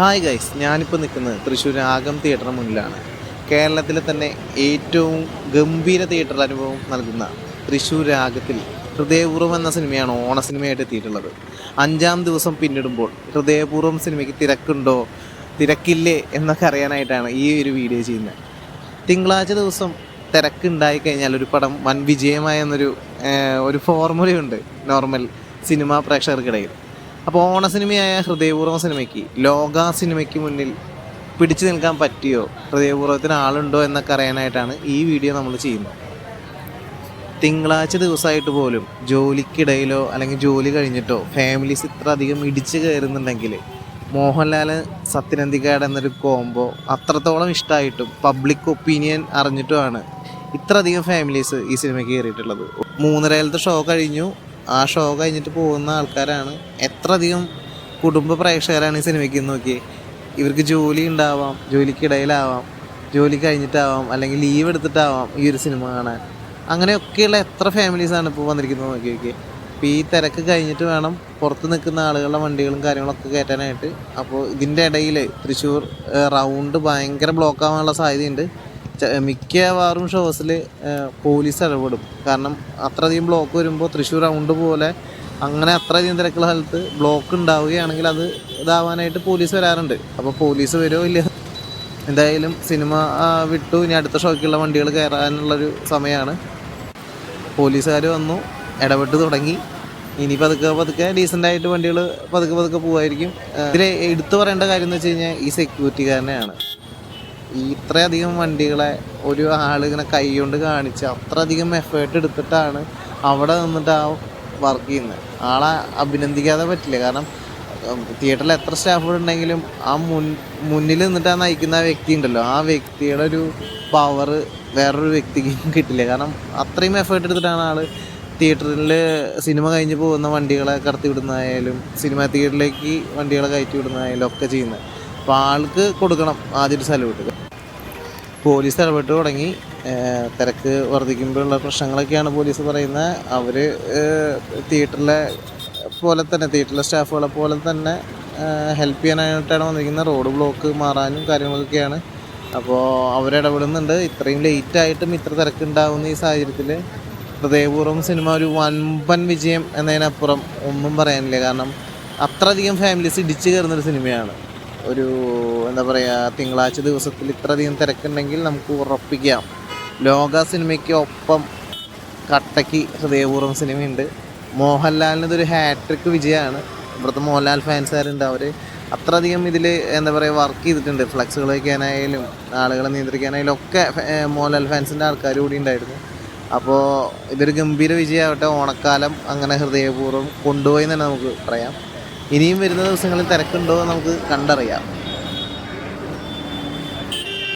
Hi guys ഞാനിപ്പോൾ നിൽക്കുന്നത് തൃശ്ശൂർ ആഗം തിയേറ്ററിന് മുന്നിലാണ്. കേരളത്തിലെ തന്നെ ഏറ്റവും ഗംഭീര തിയേറ്റർ അനുഭവം നൽകുന്ന തൃശ്ശൂർ ആഗത്തിൽ ഹൃദയപൂർവം എന്ന സിനിമയാണ് ഓണ സിനിമയായിട്ട് എത്തിയിട്ടുള്ളത്. അഞ്ചാം ദിവസം പിന്നിടുമ്പോൾ ഹൃദയപൂർവം സിനിമയ്ക്ക് തിരക്കുണ്ടോ തിരക്കില്ലേ എന്നൊക്കെ അറിയാനായിട്ടാണ് ഈ ഒരു വീഡിയോ ചെയ്യുന്നത്. തിങ്കളാഴ്ച ദിവസം തിരക്കുണ്ടായി കഴിഞ്ഞാൽ ഒരു പടം വൻ വിജയമായ എന്നൊരു ഒരു ഫോർമുലയുണ്ട് നോർമൽ സിനിമാ പ്രേക്ഷകർക്കിടയിൽ. അപ്പോൾ ഓണ സിനിമയായ ഹൃദയപൂർവ സിനിമയ്ക്ക് ലോക സിനിമയ്ക്ക് മുന്നിൽ പിടിച്ചു നിൽക്കാൻ പറ്റിയോ ഹൃദയപൂർവത്തിന് ആളുണ്ടോ എന്നൊക്കെ അറിയാനായിട്ടാണ് ഈ വീഡിയോ നമ്മൾ ചെയ്യുന്നത്. തിങ്കളാഴ്ച ദിവസമായിട്ട് പോലും ജോലിക്കിടയിലോ അല്ലെങ്കിൽ ജോലി കഴിഞ്ഞിട്ടോ ഫാമിലീസ് ഇത്ര അധികം ഇടിച്ചു കയറുന്നുണ്ടെങ്കിൽ മോഹൻലാൽ സത്യനന്ദിക്കാട് എന്നൊരു കോംബോ അത്രത്തോളം ഇഷ്ടമായിട്ടും പബ്ലിക് ഒപ്പീനിയൻ അറിഞ്ഞിട്ടുമാണ് ഇത്രയധികം ഫാമിലീസ് ഈ സിനിമയ്ക്ക് കയറിയിട്ടുള്ളത്. മൂന്നരയിലത്തെ ഷോ കഴിഞ്ഞു. ആ ഷോ കഴിഞ്ഞിട്ട് പോകുന്ന ആൾക്കാരാണ്. എത്ര അധികം കുടുംബ പ്രേക്ഷകരാണ് ഈ സിനിമയ്ക്ക് നോക്കി. ഇവർക്ക് ജോലി ഉണ്ടാവാം ജോലിക്കിടയിലാവാം ജോലി കഴിഞ്ഞിട്ടാവാം അല്ലെങ്കിൽ ലീവ് എടുത്തിട്ടാവാം ഈ ഒരു സിനിമ കാണാൻ. അങ്ങനെയൊക്കെയുള്ള എത്ര ഫാമിലീസാണ് ഇപ്പോൾ വന്നിരിക്കുന്നത് നോക്കി നോക്കി. അപ്പോൾ ഈ തിരക്ക് കഴിഞ്ഞിട്ട് വേണം പുറത്ത് നിൽക്കുന്ന ആളുകളുടെ വണ്ടികളും കാര്യങ്ങളൊക്കെ കയറ്റാനായിട്ട്. അപ്പോൾ ഇതിന്റെ ഇടയിൽ തൃശ്ശൂർ റൗണ്ട് ഭയങ്കര ബ്ലോക്ക് ആവാനുള്ള സാധ്യതയുണ്ട്. മിക്കവാറും ഷോസിൽ പോലീസ് ഇടപെടും. കാരണം അത്രയധികം ബ്ലോക്ക് വരുമ്പോൾ തൃശ്ശൂർ റൗണ്ട് പോലെ അങ്ങനെ അത്രയധികം തിരക്കുള്ള സ്ഥലത്ത് ബ്ലോക്ക് ഉണ്ടാവുകയാണെങ്കിൽ അത് ഇതാവാനായിട്ട് പോലീസ് വരാറുണ്ട്. അപ്പോൾ പോലീസ് വരുമോ ഇല്ല എന്തായാലും സിനിമ വിട്ടു. ഇനി അടുത്ത ഷോയ്ക്കുള്ള വണ്ടികൾ കയറാനുള്ളൊരു സമയമാണ് പോലീസുകാർ വന്നു ഇടപെട്ട് തുടങ്ങി. ഇനി പതുക്കെ പതുക്കെ ഡീസന്റായിട്ട് വണ്ടികൾ പതുക്കെ പതുക്കെ പോവായിരിക്കും. ഇതിൽ എടുത്തു പറയേണ്ട കാര്യം എന്ന് വെച്ച് കഴിഞ്ഞാൽ ഈ സെക്യൂരിറ്റിക്കാരനെയാണ് ഇത്രയധികം വണ്ടികളെ ഒരു ആൾ ഇങ്ങനെ കൈ കൊണ്ട് കാണിച്ച് അത്രയധികം എഫേർട്ട് എടുത്തിട്ടാണ് അവിടെ നിന്നിട്ട് ആ വർക്ക് ചെയ്യുന്നത് ആളെ അഭിനന്ദിക്കാതെ പറ്റില്ല. കാരണം തിയേറ്ററിൽ എത്ര സ്റ്റാഫുകൾ ഉണ്ടെങ്കിലും ആ മുൻ മുന്നിൽ നിന്നിട്ട് ആ നയിക്കുന്ന ആ വ്യക്തി ഉണ്ടല്ലോ. ആ വ്യക്തിയുടെ ഒരു പവർ വേറൊരു വ്യക്തിക്കും കിട്ടില്ല. കാരണം അത്രയും എഫേർട്ട് എടുത്തിട്ടാണ് ആൾ തിയേറ്ററിൽ സിനിമ കഴിഞ്ഞ് പോകുന്ന വണ്ടികളെ കടത്തി വിടുന്നതായാലും സിനിമ തിയേറ്ററിലേക്ക് വണ്ടികളെ കയറ്റി വിടുന്നതായാലും ഒക്കെ ചെയ്യുന്നത് അപ്പോൾ ആൾക്ക് കൊടുക്കണം ആദ്യം സല്യൂട്ട് പോലീസ് ഇടപെട്ട് തുടങ്ങി. തിരക്ക് വർദ്ധിക്കുമ്പോഴുള്ള പ്രശ്നങ്ങളൊക്കെയാണ് പോലീസ് പറയുന്നത്. അവർ തിയേറ്ററിലെ പോലെ തന്നെ തിയേറ്ററിലെ സ്റ്റാഫുകളെ പോലെ തന്നെ ഹെൽപ്പ് ചെയ്യാനായിട്ടാണ് വന്നിരിക്കുന്നത്. റോഡ് ബ്ലോക്ക് മാറാനും കാര്യങ്ങളൊക്കെയാണ്. അപ്പോൾ അവരിടപെടുന്നുണ്ട് ഇത്രയും ലേറ്റ് ആയിട്ടും ഇത്ര തിരക്കുണ്ടാവുന്ന ഈ സാഹചര്യത്തിൽ ഹൃദയപൂർവം സിനിമ ഒരു വൻപൻ വിജയം എന്നതിനപ്പുറം ഒന്നും പറയാനില്ല. കാരണം അത്രയധികം ഫാമിലീസ് ഇടിച്ചു കയറുന്നൊരു സിനിമയാണ്. ഒരു എന്താ പറയുക തിങ്കളാഴ്ച ദിവസത്തിൽ ഇത്രയധികം തിരക്കുണ്ടെങ്കിൽ നമുക്ക് ഉറപ്പിക്കാം. ലോക സിനിമയ്ക്ക് ഒപ്പം കട്ടയ്ക്ക് ഹൃദയപൂർവം സിനിമയുണ്ട്. മോഹൻലാലിന് ഇതൊരു ഹാട്രിക് വിജയമാണ്. ഇവിടുത്തെ മോഹൻലാൽ ഫാൻസുകാരുണ്ട് അവർ അത്രയധികം ഇതിൽ എന്താ പറയുക വർക്ക് ചെയ്തിട്ടുണ്ട്. ഫ്ലക്സുകൾ വയ്ക്കാനായാലും ആളുകളെ നിയന്ത്രിക്കാനായാലും ഒക്കെ മോഹൻലാൽ ഫാൻസിന്റെ ആൾക്കാർ കൂടി ഉണ്ടായിരുന്നു. അപ്പോൾ ഇതൊരു ഗംഭീര വിജയമാവട്ടെ. ഓണക്കാലം അങ്ങനെ ഹൃദയപൂർവം കൊണ്ടുപോയി എന്ന് തന്നെ നമുക്ക് പറയാം. ഇനിയും വരുന്ന ദിവസങ്ങളിൽ തിരക്കുണ്ടോ നമുക്ക് കണ്ടറിയാം.